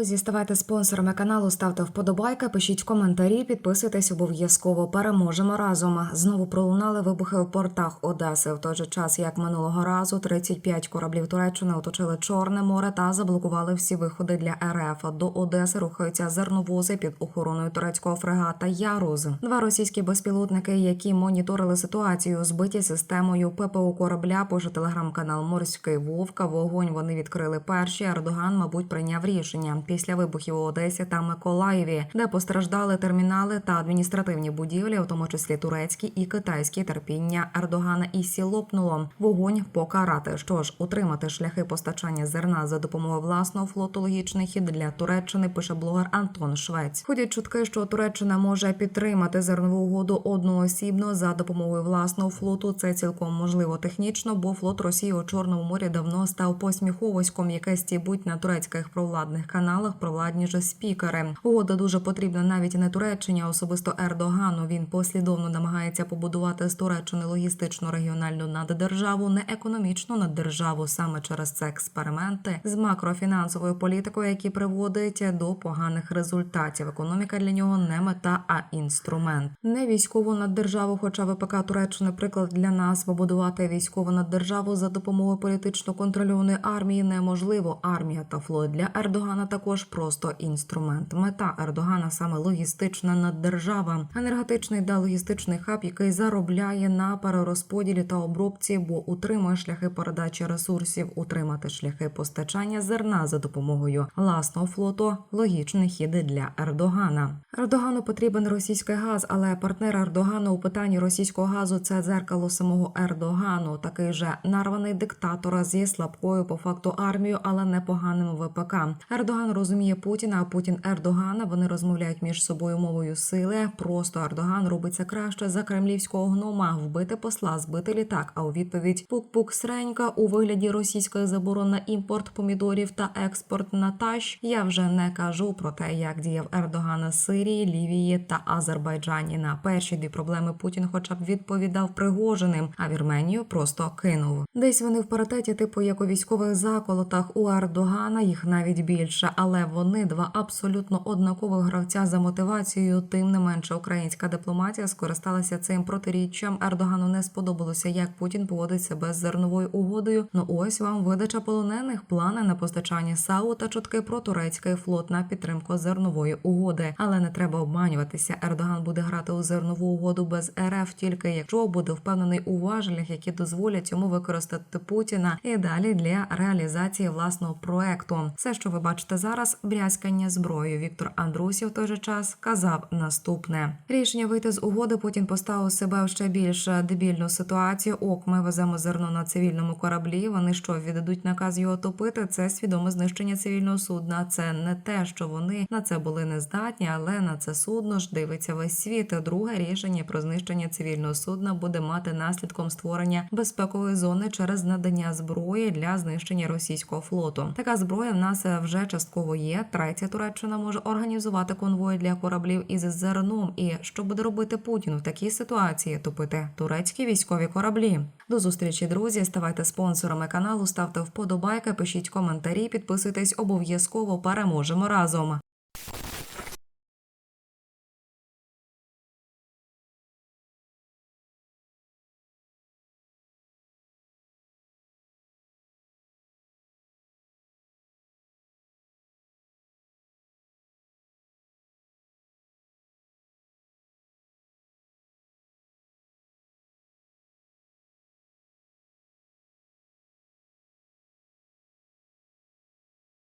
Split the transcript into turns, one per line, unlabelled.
Друзі, ставайте спонсорами каналу, ставте вподобайки, пишіть коментарі, підписуйтесь обов'язково. Переможемо разом. Знову пролунали вибухи в портах Одеси. В той же час, як минулого разу, 35 кораблів Туреччини оточили Чорне море та заблокували всі виходи для РФ. До Одеси рухаються зерновози під охороною турецького фрегата Яруз. Два російські безпілотники, які моніторили ситуацію, збиті системою ППО корабля. Пише телеграм-канал Морський Вовка. Вогонь вони відкрили перші. Ердоган, мабуть, прийняв рішення після вибухів у Одесі та Миколаєві, де постраждали термінали та адміністративні будівлі, в тому числі турецькі і китайські терпіння Ердогана і сі лопнуло. Вогонь покарати. Що ж, утримати шляхи постачання зерна за допомогою власного флоту логічний хід для Туреччини. Пише блогер Антон Швець. Ходять чутки, що Туреччина може підтримати зернову угоду одноосібно за допомогою власного флоту. Це цілком можливо технічно, бо флот Росії у Чорному морі давно став посміховиськом, яке стібуть на турецьких провладних каналах провладні же спікери. Угода дуже потрібна навіть не Туреччині, а особисто Ердогану. Він послідовно намагається побудувати з Туреччини логістичну регіональну наддержаву, не економічну наддержаву саме через це експерименти з макрофінансовою політикою, які приводять до поганих результатів. Економіка для нього не мета, а інструмент. Не військову наддержаву, хоча ВПК Туреччини приклад для нас побудувати військову наддержаву за допомогою політично контрольованої армії неможливо. Армія та флот для Ердогана також просто інструмент. Мета Ердогана саме логістична наддержава, енергетичний та логістичний хаб, який заробляє на перерозподілі та обробці, бо утримує шляхи передачі ресурсів, утримати шляхи постачання зерна за допомогою власного флоту. Логічний хід для Ердогана. Ердогану потрібен російський газ, але партнер Ердогану у питанні російського газу це дзеркало самого Ердогану, такий же нарваний диктатор зі слабкою по факту армією, але непоганим ВПК. Ердоган розуміє Путіна, а Путін Ердогана. Вони розмовляють між собою мовою сили. Просто Ердоган робиться краще за кремлівського гнома, вбити посла, збити літак. А у відповідь пук-пук сренька у вигляді російської заборон на імпорт помідорів та експорт на тащ. Я вже не кажу про те, як діяв Ердоган на Сирії, Лівії та Азербайджані. На перші дві проблеми Путін, хоча б відповідав Пригожиним, а Вірменію просто кинув. Десь вони в паритеті, типу як у військових заколотах у Ердогана, їх навіть більше, але вони два абсолютно однакових гравця за мотивацією. Тим не менше, українська дипломатія скористалася цим протиріччям. Ердогану не сподобалося, як Путін поводить себе з зерновою угодою. Ну ось вам видача полонених, плани на постачання САУ та чутки про турецький флот на підтримку зернової угоди. Але не треба обманюватися. Ердоган буде грати у зернову угоду без РФ, тільки якщо буде впевнений у важелях, які дозволять йому використати Путіна і далі для реалізації власного проекту. Все, що ви бачите зараз, брязкання зброєю. Віктор Андрусів в той же час казав наступне: рішення вийти з угоди. Путін поставив себе в ще більш дебільну ситуацію. Ок, ми веземо зерно на цивільному кораблі. Вони що віддадуть наказ його топити? Це свідоме знищення цивільного судна. Це не те, що вони на це були не здатні, але на це судно ж дивиться весь світ. Друге рішення про знищення цивільного судна буде мати наслідком створення безпекової зони через надання зброї для знищення російського флоту. Така зброя в нас вже частково є. Третя Туреччина може організувати конвої для кораблів із зерном. І що буде робити Путін в такій ситуації? Топити турецькі військові кораблі. До зустрічі, друзі. Ставайте спонсорами каналу, ставте вподобайки, пишіть коментарі, підписуйтесь обов'язково. Переможемо разом.